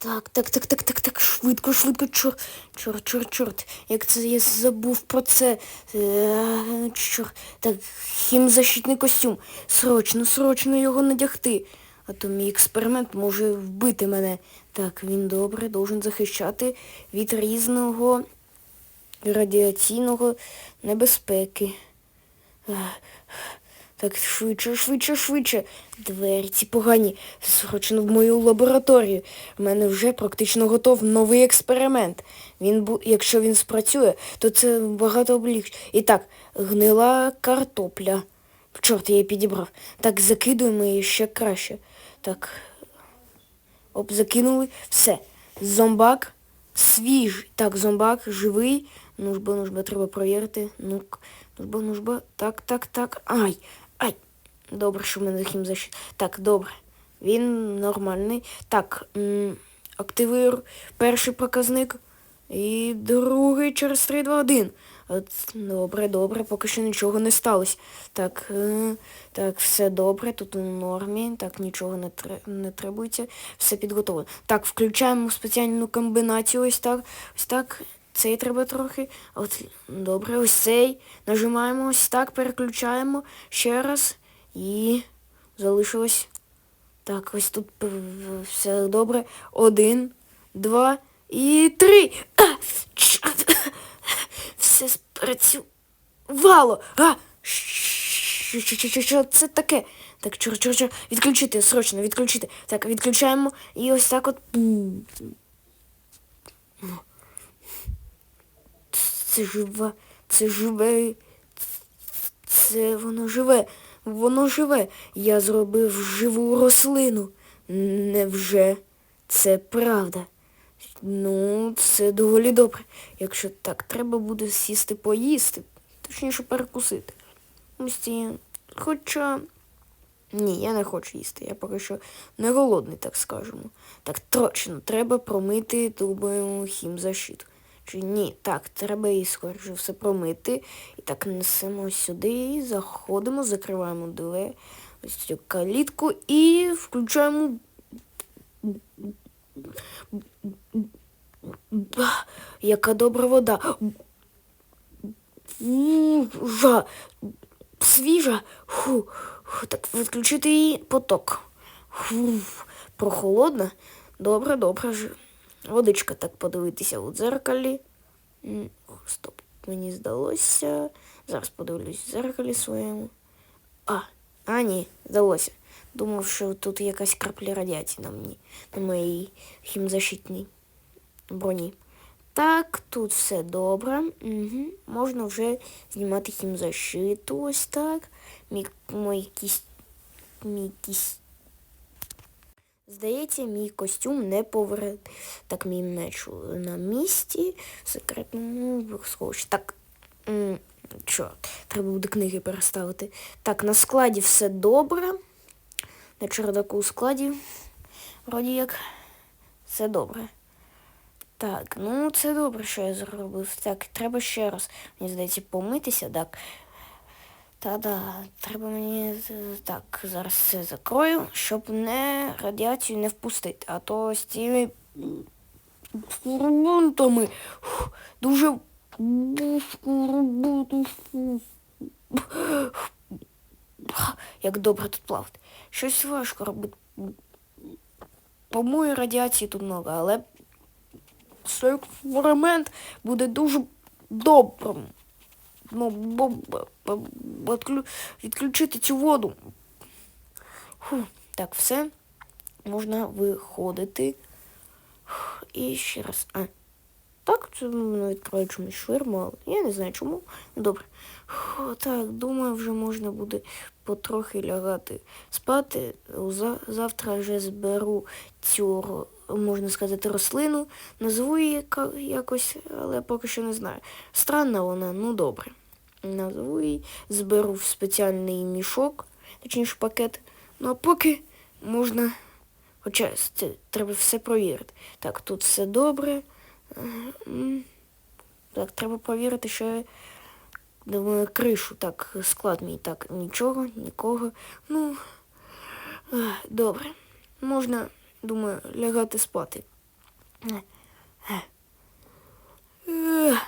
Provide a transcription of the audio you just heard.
Так, так, так, так, так, так, швидко, швидко, чорт, чорт, чорт, чорт. Як це я забув про це. Е, Чорт. Так, хімзащитний костюм. Срочно, срочно його надягти. А то мій експеримент може вбити мене. Так, він добре, должен захищати від різного радіаційного небезпеки. Так, швидше, швидше, швидше. Двері ці погані. Срочно в мою лабораторію. У мене вже практично готов новий експеримент. Він бу... Якщо він спрацює, то це багато обліг. І так, гнила картопля. Чорт, я її підібрав. Так, закидуємо її ще краще. Так. Оп, закинули. Все. Зомбак свіжий. Так, зомбак живий. Нужба, нужба, треба провірити. Ну, нужба, нужба. Так, так, так. Ай, ай. Добре, що в мене хімзащит. Так, добре. Він нормальний. Так, активую перший показник. І другий через 3, 2, 1. От, добре, добре, поки що нічого не сталося. Так, е, так, все добре, тут у нормі. Так, нічого не, не требується. Все підготовлено. Так, включаємо спеціальну комбінацію. Ось так. Ось так. Цей треба трохи. От, добре, ось цей. Нажимаємо ось так, переключаємо ще раз. І залишилось. Так, ось тут все добре. Один, два і три. Все спрацювало. А, що, це таке? Так, чор, чор, чор, відключити, срочно, відключити. Так, відключаємо і ось так от. Це живе, це живе. Це воно живе, воно живе. Я зробив живу рослину. Невже це правда? Ну, це доволі добре. Якщо так, треба буде сісти поїсти, точніше перекусити. Ось. Хоча. Ні, я не хочу їсти. Я поки що не голодний, так скажемо. Так точно, треба промити думаю, хімзащиту. Чи ні? Так, треба її скоріше все промити. І так несемо сюди, заходимо, закриваємо двері, ось цю калітку і включаємо. Яка добра вода. Жа. Свіжа. Фу. Так, відключити її поток. Фу. Прохолодна. Добре, добре. ж. Водичка так подивитися у дзеркалі. М, Стоп, мені здалося. Зараз подивлюсь в дзеркалі своєму. А, а ні, здалося. Думав, що тут якась крапля радіації на мені, на моїй хімзащитній броні. Так, тут все добре. Угу. Можна вже знімати хімзащиту. Ось так. Мій, мій кість. Мій кість. Здається, мій костюм не поверне. Так, мій меч на місці. В секретному сховищі. Так. Чорт, треба буде книги переставити. Так, на складі все добре. На чердаку у складі. Вроді як все добре. Так, ну це добре, що я зробив. Так, треба ще раз, мені здається, помитися, так. Та-да, треба мені так, зараз це закрою, щоб не радіацію не впустити. А то з цими фурмунтами фух, дуже. Як добре тут плавати. Щось важко робити. По-моєму, радіації тут много, але цей експеримент буде дуже добрим. Відключити цю воду. Фу, так, все. Можна виходити. І ще раз. А. Так, це воно відкриває чомусь швирму, але я не знаю чому. Ну, Добре. Фу, так, думаю, вже можна буде потрохи лягати спати. Завтра вже зберу ро- можна сказати, рослину. Назву її якось, але поки що не знаю. Странна вона, ну добре. Назву її, зберу в спеціальний мішок, точніше пакет. Ну а поки можна. Хоча це треба все провірити. Так, тут все добре. Так, треба провірити, що думаю, кришу. Так, склад мій так, нічого, нікого. Ну, добре. Можна, думаю, лягати спати. Е, е. Е.